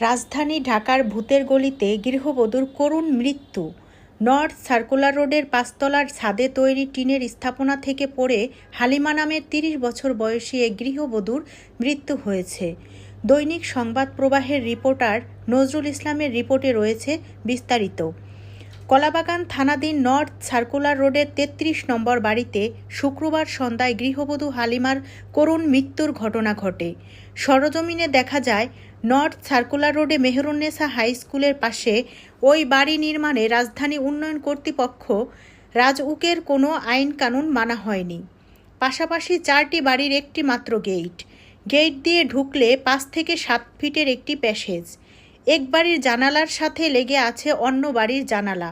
রাজধানী ঢাকার ভূতের গলিতে গৃহবধূর করুণ মৃত্যু। নর্থ সার্কুলার রোডের পাঁচতলার ছাদে তৈরি টিনের স্থাপনা থেকে পড়ে হালিমা নামের তিরিশ বছর বয়সী এক গৃহবধূর মৃত্যু হয়েছে। দৈনিক সংবাদ প্রবাহের রিপোর্টার নজরুল ইসলামের রিপোর্টে রয়েছে বিস্তারিত। কলাবাগান থানাধীন নর্থ সার্কুলার রোডের তেত্রিশ নম্বর বাড়িতে শুক্রবার সন্ধ্যায় গৃহবধূ হালিমার করুণ মৃত্যুর ঘটনা ঘটে। সরজমিনে দেখা যায় নর্থ সার্কুলার রোডে মেহরুন্নেসা হাই স্কুলের পাশে ওই বাড়ি নির্মাণে রাজধানী উন্নয়ন কর্তৃপক্ষ রাজউকের কোনো আইন কানুন মানা হয়নি। পাশাপাশি চারটি বাড়ির একটি মাত্র গেট। গেট দিয়ে ঢুকলে পাঁচ থেকে সাত ফিটের একটি প্যাসেজ। এক বাড়ির জানালার সাথে লেগে আছে অন্য বাড়ির জানালা।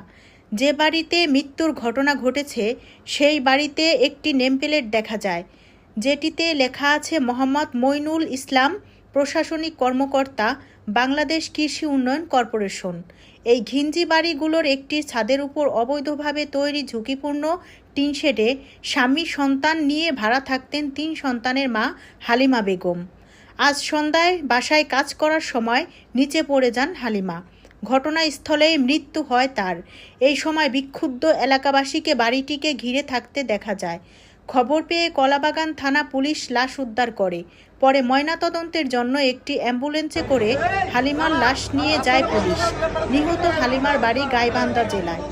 যে বাড়িতে মৃত্যুর ঘটনা ঘটেছে, সেই বাড়িতে একটি নেমপ্লেট দেখা যায়, যেটিতে লেখা আছে মোহাম্মদ মইনুল ইসলাম প্রশাসনিক কর্মকর্তা, বাংলাদেশ কৃষি উন্নয়ন কর্পোরেশন। এই ঘিঞ্জি বাড়িগুলোর একটি ছাদের উপর অবৈধভাবে তৈরি ঝুঁকিপূর্ণ টিনশেডে স্বামী সন্তান নিয়ে ভাড়া থাকতেন তিন সন্তানের মা হালিমা বেগম। আজ সন্ধ্যায় বাসায় কাজ করার সময় নিচে পড়ে যান হালিমা। ঘটনাস্থলেই মৃত্যু হয় তার। এই সময় বিক্ষুব্ধ এলাকাবাসীকে বাড়িটিকে ঘিরে থাকতে দেখা যায়। খবর পেয়ে কলাবাগান থানা পুলিশ লাশ উদ্ধার করে। পরে ময়নাতদন্তের জন্য একটি অ্যাম্বুলেন্সে করে হালিমার লাশ নিয়ে যায় পুলিশ। নিহত হালিমার বাড়ি গাইবান্ধা জেলায়।